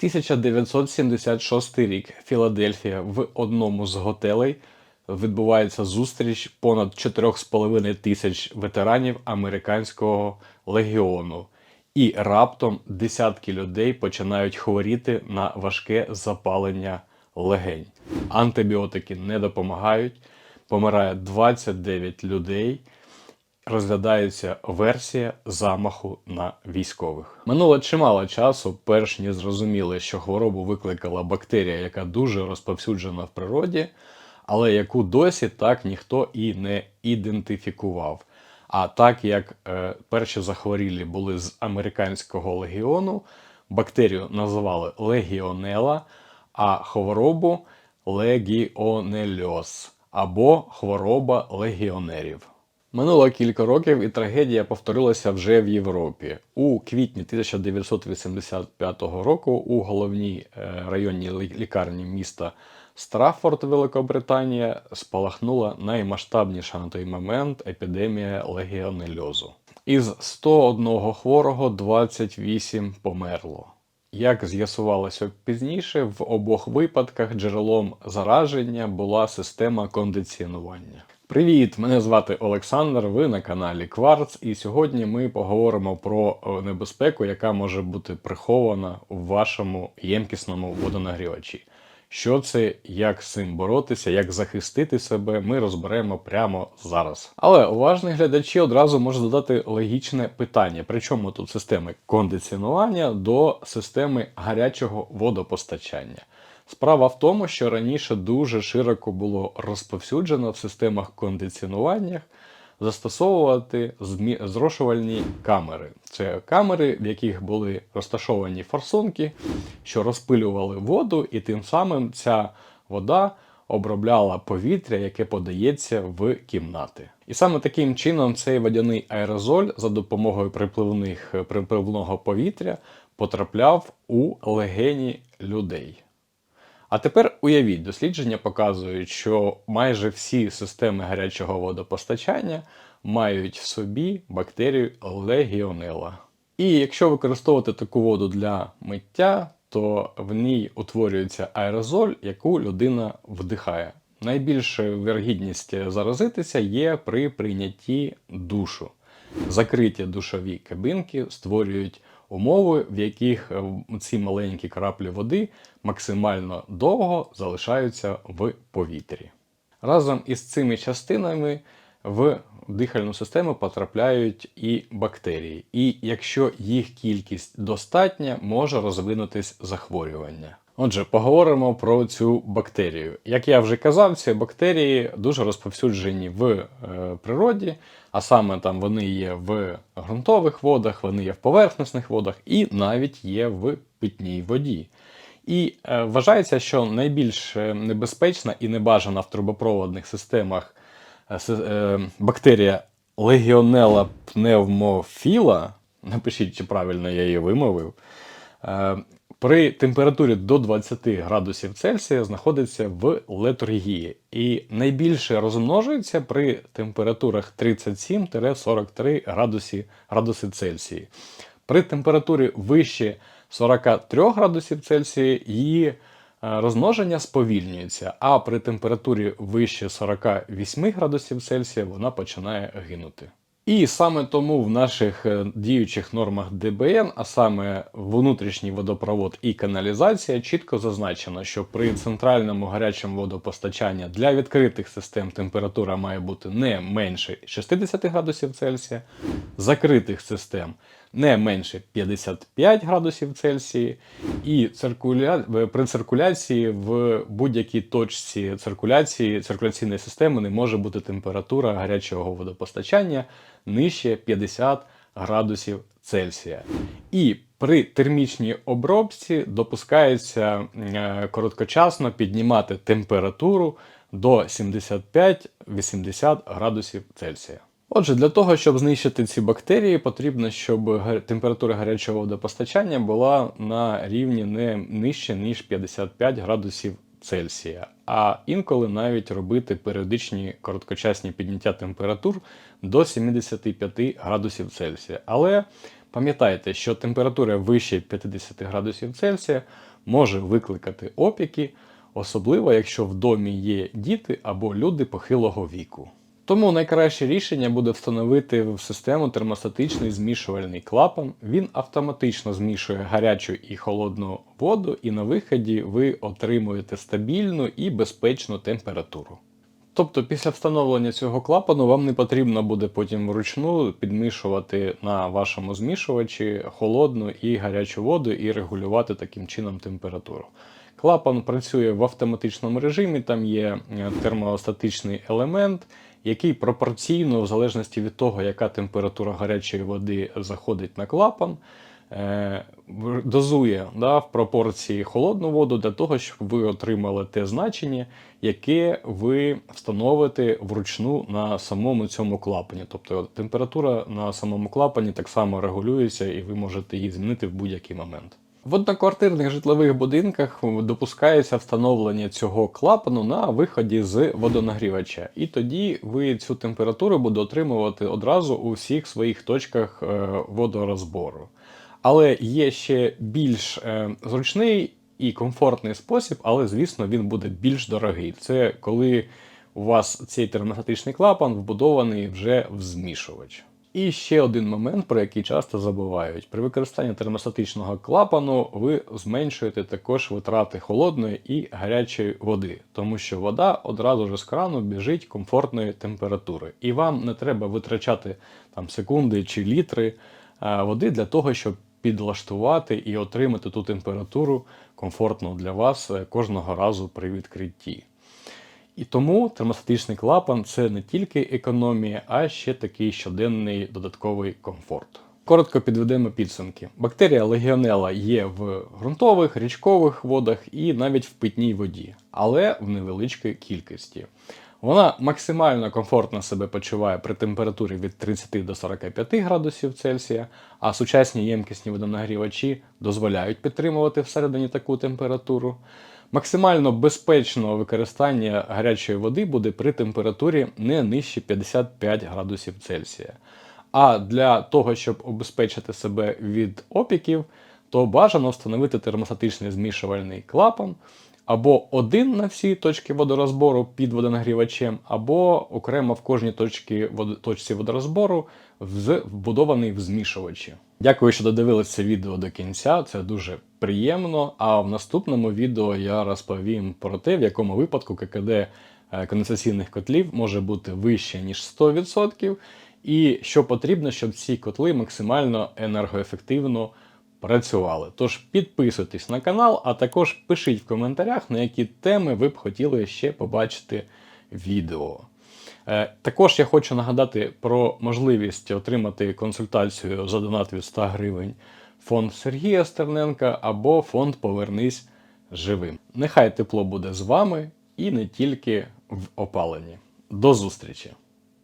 1976 рік Філадельфія в одному з готелей відбувається зустріч понад 4,5 тисяч ветеранів американського легіону. І раптом десятки людей починають хворіти на важке запалення легень. Антибіотики не допомагають. Помирає 29 людей. Розглядається версія замаху на військових. Минуло чимало часу, перш ніж зрозуміли, що хворобу викликала бактерія, яка дуже розповсюджена в природі, але яку досі так ніхто і не ідентифікував. А так як е, перші захворілі були з американського легіону, бактерію називали легіонела, а хворобу легіонельоз або хвороба легіонерів. Минуло кілька років, і трагедія повторилася вже в Європі. У квітні 1985 року у головній е, районній лікарні міста Страффорд, Великобританія, спалахнула наймасштабніша на той момент епідемія легіонельозу. Із 101 хворого 28 померло. Як з'ясувалося пізніше, в обох випадках джерелом зараження була система кондиціонування. Привіт! Мене звати Олександр. Ви на каналі Кварц, і сьогодні ми поговоримо про е, небезпеку, яка може бути прихована у вашому ємкісному водонагрівачі. Що це, як з цим боротися, як захистити себе, ми розберемо прямо зараз. Але уважні глядачі одразу можуть задати логічне питання: причому тут системи кондиціонування до системи гарячого водопостачання. Справа в тому, що раніше дуже широко було розповсюджено в системах кондиціонування застосовувати змі- зрошувальні камери. Це камери, в яких були розташовані форсунки, що розпилювали воду, і тим самим ця вода обробляла повітря, яке подається в кімнати. І саме таким чином цей водяний аерозоль за допомогою припливних припливного повітря потрапляв у легені людей. А тепер уявіть, дослідження показують, що майже всі системи гарячого водопостачання мають в собі бактерію легіонела. І якщо використовувати таку воду для миття, то в ній утворюється аерозоль, яку людина вдихає. Найбільша вірогідність заразитися є при прийнятті душу. Закриті душові кабінки створюють умови, в яких е, ці маленькі краплі води максимально довго залишаються в повітрі. Разом із цими частинами в дихальну систему потрапляють і бактерії. І якщо їх кількість достатня, може розвинутись захворювання. Отже, поговоримо про цю бактерію. Як я вже казав, ці бактерії дуже розповсюджені в е, природі, а саме там вони є в ґрунтових водах, вони є в поверхностних водах і навіть є в питній воді. І е, вважається, що найбільш е, небезпечна і небажана в трубопроводних системах е, е, бактерія Legionella pneumophila, напишіть, чи правильно я її вимовив, е, при температурі до 20 градусів Цельсія знаходиться в летургії і найбільше розмножується при температурах 37-43 градусі, градуси Цельсії. При температурі вище 43 градусів Цельсія її е, розмноження сповільнюється, а при температурі вище 48 градусів Цельсія вона починає гинути. І саме тому в наших е, діючих нормах ДБН, а саме внутрішній водопровод і каналізація, чітко зазначено, що при центральному гарячому водопостачанні для відкритих систем температура має бути не менше 60 градусів Цельсія, закритих систем не менше 55 градусів Цельсія, і циркуля... при циркуляції в будь-якій точці циркуляції циркуляційної системи не може бути температура гарячого водопостачання нижче 50 градусів Цельсія. І при термічній обробці допускається е, короткочасно піднімати температуру до 75-80 градусів Цельсія. Отже, для того, щоб знищити ці бактерії, потрібно, щоб температура гарячого водопостачання була на рівні не нижче, ніж 55 градусів Цельсія, а інколи навіть робити періодичні короткочасні підняття температур до 75 градусів Цельсія. Але Пам'ятайте, що температура вище 50 градусів Цельсія може викликати опіки, особливо якщо в домі є діти або люди похилого віку. Тому найкраще рішення буде встановити в систему термостатичний змішувальний клапан. Він автоматично змішує гарячу і холодну воду, і на виході ви отримуєте стабільну і безпечну температуру. Тобто після встановлення цього клапану вам не потрібно буде потім вручну підмішувати на вашому змішувачі холодну і гарячу воду і регулювати таким чином температуру. Клапан працює в автоматичному режимі, там є е, термостатичний елемент, який пропорційно, в залежності від того, яка температура гарячої води заходить на клапан, е, дозує да, в пропорції холодну воду для того, щоб ви отримали те значення, яке ви встановите вручну на самому цьому клапані. Тобто температура на самому клапані так само регулюється, і ви можете її змінити в будь-який момент. В одноквартирних житлових будинках допускається встановлення цього клапану на виході з водонагрівача, і тоді ви цю температуру будете отримувати одразу у всіх своїх точках е, водорозбору. Але є ще більш е, зручний і комфортний спосіб, але звісно він буде більш дорогий. Це коли у вас цей термостатичний клапан вбудований вже в змішувач. І ще один момент, про який часто забувають: при використанні термостатичного клапану ви зменшуєте також витрати холодної і гарячої води, тому що вода одразу ж з крану біжить комфортної температури, і вам не треба витрачати там секунди чи літри е, води для того, щоб підлаштувати і отримати ту температуру комфортну для вас е, кожного разу при відкритті. І тому термостатичний клапан це не тільки економія, а ще такий щоденний додатковий комфорт. Коротко підведемо підсумки. Бактерія легіонела є в ґрунтових, річкових водах і навіть в питній воді, але в невеличкій кількості. Вона максимально комфортно себе почуває при температурі від 30 до 45 градусів Цельсія, а сучасні ємкісні водонагрівачі дозволяють підтримувати всередині таку температуру. Максимально безпечного використання гарячої води буде при температурі не нижче 55 градусів Цельсія. А для того, щоб обезпечити себе від опіків, то бажано встановити термостатичний змішувальний клапан або один на всі точки водорозбору під водонагрівачем, або окремо в кожній точці, точці водорозбору вбудований в змішувачі. Дякую, що додивилися відео до кінця. Це дуже приємно. А в наступному відео я розповім про те, в якому випадку ККД е, конденсаційних котлів може бути вище ніж 100%, і що потрібно, щоб ці котли максимально енергоефективно працювали. Тож підписуйтесь на канал, а також пишіть в коментарях, на які теми ви б хотіли ще побачити відео. Е, Також я хочу нагадати про можливість отримати консультацію за донат від 100 гривень фонд Сергія Стерненка або фонд Повернись живим. Нехай тепло буде з вами і не тільки в опаленні. До зустрічі!